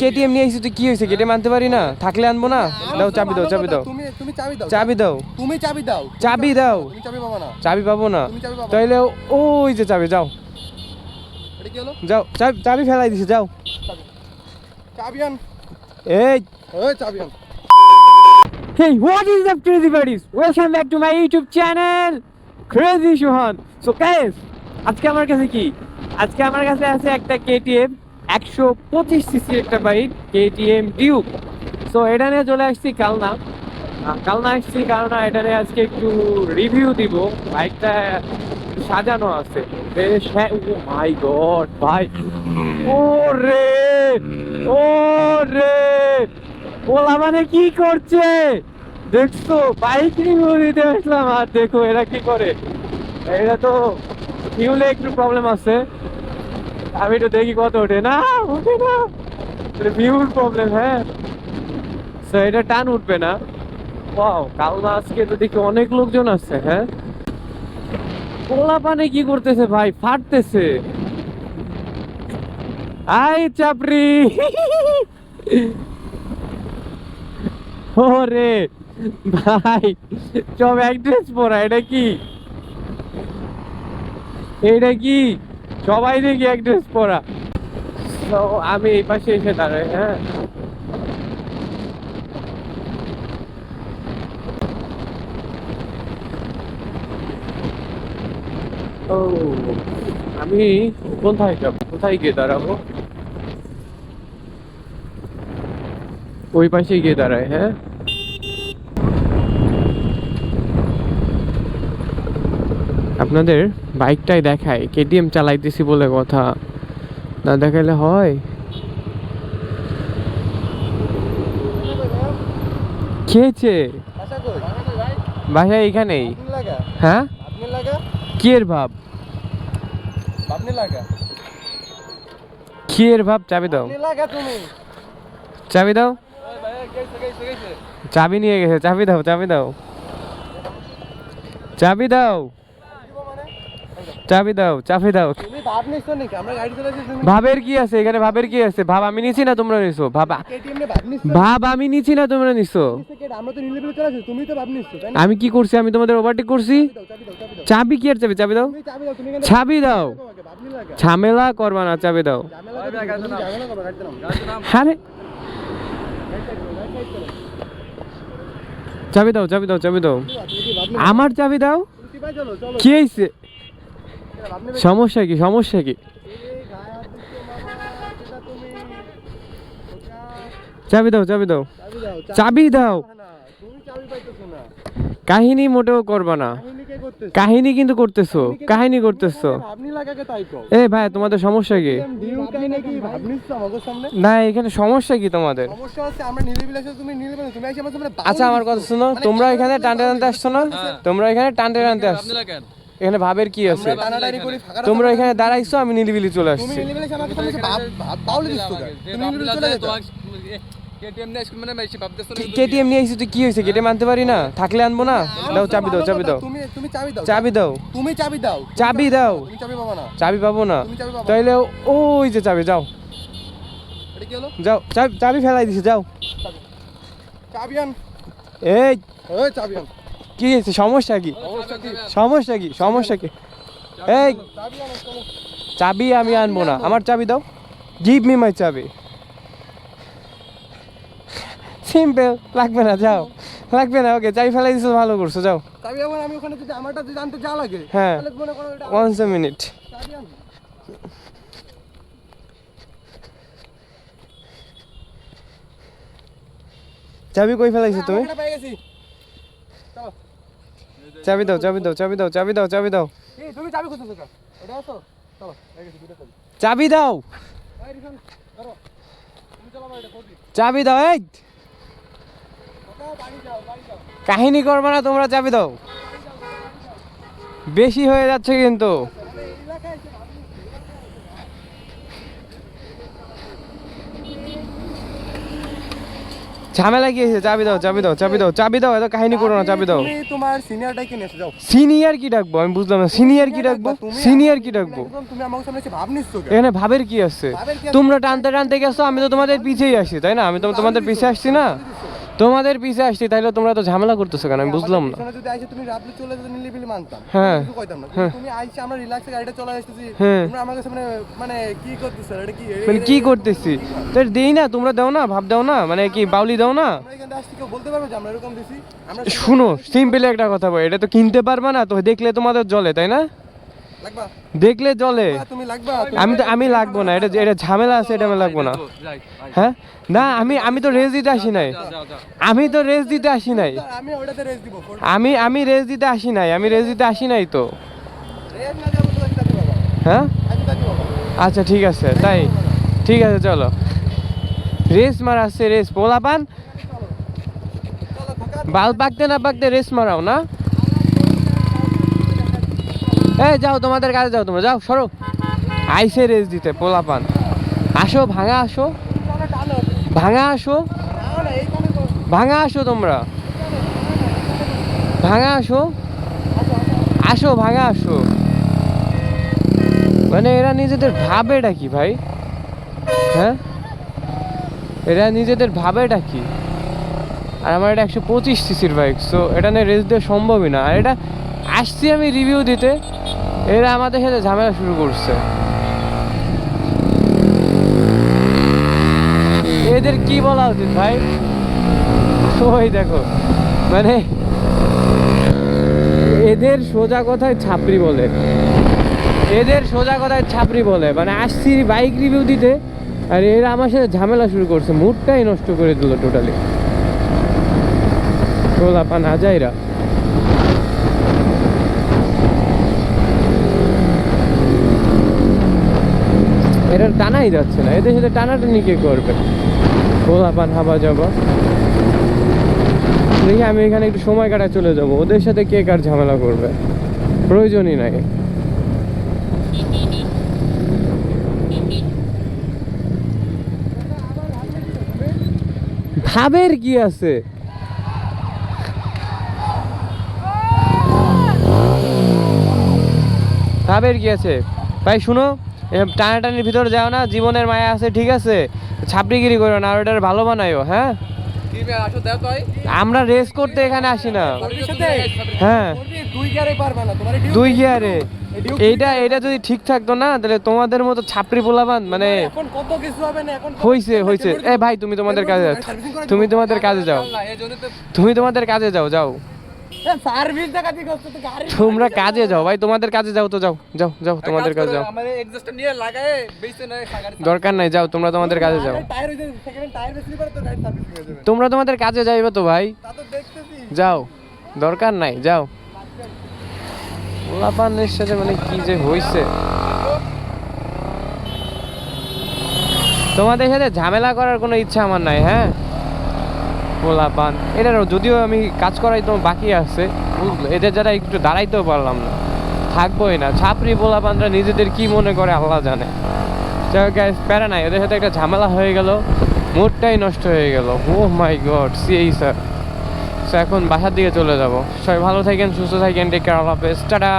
KTM নিয়ে এসেছি কি হয়েছে? কেটিএম আনতে পারি না। থাকলে আনব না। দাও চাবি দাও চাবি দাও। তুমি চাবি দাও। চাবি দাও। তুমি চাবি দাও। চাবি দাও। চাবি পাবা না। চাবি পাবো না। তাইলে ওই যে চাবি যাও। যাও চাবি চাবি ফেলাই দিছে যাও। চাবি। আন। এই। ওই চাবি আন। Hey, what is up, crazy buddies? Welcome back to my YouTube channel, Crazy Shohan. So guys, আজকে আমার কাছে কি? আজকে আমার কাছে আছে একটা কেটিএম একশো পঁচিশ সিসি একটা বাইক কেটিএম ডিউক সো এটা নিয়ে চলে আসছি কালনা। কালনা আসছি কারণ এটা নিয়ে আজকে একটু রিভিউ দিব। বাইকটা সাজানো আছে। বেশ হ্যাঁ ও মাই গড ভাই। ও রে ও রে ওলা মানে কি করছে? দেখছ, বাইক রিভিউ দিতে আসলাম। আর দেখো, এরা কি করে? এটা তো ফিউলে একটু প্রবলেম আছে। আমি তো দেখি কত ওঠে। না ওঠে না। ফিউল প্রবলেম হ্যাঁ। তো এটা টান উঠবে না। ওয়াও কাল আজকে তো দেখি অনেক লোকজন আসছে হ্যাঁ। পোলা পানে কি করতেছে ভাই? ফাটতেছে। আই চাপড়ি। ওরে ভাই, সব এক ড্রেস পরা, এটা কি? এটা কি? সবাই দেখি এক ড্রেস পরা। তো আমি এই পাশে এসে দাঁড়াই হ্যাঁ। ও, আমি কোথায় যাব? কোথায় গিয়ে দাঁড়াবো? ওই পাশে গিয়ে দাঁড়ায় হ্যাঁ। আপনাদের বাইকটাই দেখায়, কেটিএম চালাইতেছি বলে কথা। না দেখাইলে হয়? খেয়েছে বাসায় এইখানেই হ্যাঁ? আপনি লাগা কি এর ভাব? আপনি লাগা কি এর ভাব? চাবি দাও। চাবি দাও। চাবি নিয়ে গেছে, চাবি দাও চাবি দাও। চাবি দাও। চাবি দাও চাবি দাও। তুমি ভাব নিছো নাকি? আমরা গাড়ি চালাচ্ছি তুমি ভাবের কি আছে? এখানে ভাবের কি আছে? ভাব আমি নিছি না তোমরা নিছো। ভাব ভাব আমি নিছি না তোমরা নিছো। আমরা তো নিলে চালাচ্ছি তুমি তো ভাব নিছো তাই না? আমি কি করছি? আমি তোমাদের ওভারটেক করছি? চাবি দাও চাবি দাও চাবি কি আর চাবি? চাবি দাও। চাবি দাও তুমি কেন চাবি দাও। ভাব নি লাগা। ঝামেলা করবা না চাবি দাও। আরে। চাবি দাও চাবি দাও চাবি দাও। আমার চাবি দাও? কি হয়েছে সমস্যা কি সমস্যা কি? চাবি দাও চাবি দাও। চাবি দাও। কাহিনী মোটেও করবা না। কাহিনী কিন্তু করতেছো, কাহিনী করতেছো। এ ভাই, তোমাদের সমস্যা কি? না, এখানে সমস্যা কি তোমাদের? আচ্ছা আমার কথা। শোনো, তোমরা এখানে তুমি টানতে আসছো না? তোমরা এখানে টানতে টানতে আসছো। এখানে ভাবের কি আছে? তোমরা এখানে দাঁড়াইছো আমি নিলিবিলি চলে তুমি আসছি। কেটিএম নিয়ে মানে এসেছি তুই কি হয়েছে? কেটিএম আনতে পারি না? থাকলে আনব না? দাও চাবি দাও চাবি দাও তুমি তুমি চাবি দাও। চাবি দাও। তুমি চাবি দাও। চাবি দাও। চাবি না। চাবি পাবো না। তুমি চাবি পাবা না। তাইলে ওই যে চাবি যাও। যাও চাবি চাবি ফেলাই দিছে যাও। চাবি। আন। এই চাবি আন। কি হয়েছে? সমস্যা কি? সমস্যা কি? সমস্যা কি? এই চাবি আমি আনব না। আমার চাবি দাও। গিভ মি মাই চাবি। সিম্পল লাগবে না যাও। লাগবে না ওকে চাবি ফেলাই দিছো ভালো করছ যাও। চাবি আবার আমি ওখানে যদি আমারটা যদি আনতে যা লাগে হ্যাঁ। ওয়ান্স এ মিনিট চাবি কই ফেলাইছো তুমি আমরা পেয়ে গেছি চলো চাবি দাও চাবি দাও চাবি দাও চাবি দাও চাবি দাও। তুমি চাবি খুঁজতে কেন? এটা দুটো চাবি। দাও। চাবি দাও এই। কাহিনী করবা না তোমরা চাবি দাও। বেশি হয়ে যাচ্ছে কিন্তু মানে এলাকায় এসে ভাবনি ঝামেলা কি হয়েছে? চাবি দাও চাবি দাও চাবি দাও চাবি দাও এত কাহিনী করো না চাবি দাও। তুমি তোমার সিনিয়রটাকে নিয়ে যাও? সিনিয়র কি ডাকবো? আমি বুঝলাম না। সিনিয়র কি ডাকবো? সিনিয়র কি ডাকবো? তুমি আমার সামনে এসে ভাব নিচ্ছ? এখানে ভাবের কি আছে? ভাবের কি আছে? তোমরা টানতে টানতে গেছো আমি তো তোমাদের পিছেই আসি তাই না? আমি তো তোমাদের পিছে আসছি না? তোমাদের পিছে আসছি তাইলে তোমরা তো ঝামেলা করতেছো কেন? আমি বুঝলাম না। যদি আইসে তুমি রাবলি চলে যেতে নিলিবিলি মানতাম। হ্যাঁ। কিছু কইতাম না। তুমি আইসে আমরা রিল্যাক্সে গাড়িটা চলে আসতেছি। হ্যাঁ। তোমরা আমার কাছে মানে মানে কি করতেছ? এটা কি মানে কি করতেছি? তো দেই না তোমরা দাও না ভাব দাও না মানে কি বাউলি দাও না? বলতে পারবে যে আমরা এরকম দিছি? শুনো সিম্পলি একটা কথা বল এটা তো কিনতে পারবা না তো দেখলে তোমাদের জলে তাই না? দেখলে জলে। বা তুমি লাগবা? আমি তো আমি লাগবো না এটা এটা ঝামেলা আছে এটা আমি লাগবো না। হ্যাঁ? না আমি আমি তো রেস দিতে আসি নাই। আমি তো রেস দিতে আসি নাই। আমি আমি রেস দিতে আসি নাই আমি রেস দিতে আসি নাই তো। হ্যাঁ? আচ্ছা ঠিক আছে তাই। ঠিক আছে চলো। রেস মারা আছে রেস। পোলা পান বাল পাকতে না পাকতে রেস মারাও না? এই যাও, তোমাদের কাছে যাও, তোমরা যাও, সরো। আইসে রেস দিতে পোলা পান আসো, ভাঙা আসো। ভাঙা আসো। ভাঙা আসো তোমরা। ভাঙা আসো। আসো, ভাঙা আসো। মানে এরা নিজেদের ভাবেটা কি ভাই? হ্যাঁ? এরা নিজেদের ভাবেটা কি? আর আমার এটা একশো পঁচিশ সিসির বাইক সো এটা নিয়ে রেস দেওয়া সম্ভবই না। আর এটা আসছি আমি রিভিউ দিতে। এরা আমাদের সাথে ঝামেলা শুরু করছে। এদের কি বলা উচিত ভাই? ওই দেখো মানে এদের সোজা কথায় ছাপরি বলে। এদের সোজা কথায় ছাপরি বলে। মানে আসছি বাইক রিভিউ দিতে, আর এরা আমার সাথে ঝামেলা শুরু করছে। মুডটাই নষ্ট করে দিল টোটালি না যাইরা। এরা টানাই যাচ্ছে না। এদের সাথে টানাটানি কে করবে? গোলাপান হাবা যাবা? দেখি আমি এখানে একটু সময় কাটা চলে যাব। ওদের সাথে কে কার ঝামেলা করবে? প্রয়োজনই নাই। ভাবের কি আছে? ভাবের কি আছে? ভাই, শুনো। টানাটানির ভিতরে যাও না জীবনের মায়া আছে ঠিক আছে? ছাপড়িগিরি করো না আর ওটার ভালো বানাইও হ্যাঁ? আমরা রেস করতে এখানে আসি না। হ্যাঁ। দুই গিয়ারে পারবে না তোমার দুই গিয়ারে। এইটা এটা যদি ঠিক থাকতো না তাহলে তোমাদের মতো ছাপড়ি পোলাবান মানে এখন কত কিছু হবে না এখন হইছে হইছে। এ ভাই তুমি তোমাদের কাজে যাও। তুমি তোমাদের কাজে যাও। তুমি তোমাদের কাজে যাও যাও। সার্ভিস দেখা দিকে হচ্ছে তো গাড়ি তোমরা কাজে যাও ভাই তোমাদের কাজে যাও তো যাও যাও যাও তোমাদের কাজে যাও। এক্সস্টটা নিয়ে লাগায় বেইছে না দরকার নাই যাও তোমরা তোমাদের কাজে যাও। টায়ার হইছে সেকেন্ড টায়ার বেশি করে তো গাড়ি সার্ভিস হয়ে যাবে তোমরা তোমাদের কাজে যাইবে তো ভাই। তা তো দেখতেছি। যাও দরকার নাই যাও। পোলাপানের সাথে মানে কি যে হইছে। তোমাদের সাথে ঝামেলা করার কোনো ইচ্ছা আমার নাই হ্যাঁ? পোলাপান এটার যদিও আমি কাজ করাই তো বাকি আছে, বুঝলো? এদের যারা একটু দাঁড়াইতেও পারলাম না। থাকবোই না। ছাপরি পোলাপানরা নিজেদের কি মনে করে আল্লাহ জানে। প্যারা নাই। ওদের সাথে একটা ঝামেলা হয়ে গেল। মুডটাই নষ্ট হয়ে গেল। ও মাই গড সিএই স্যার সো এখন বাসার দিকে চলে যাব। সবাই ভালো থাকেন, সুস্থ থাকেন টেক কেয়ার আল্লাহ টাটা!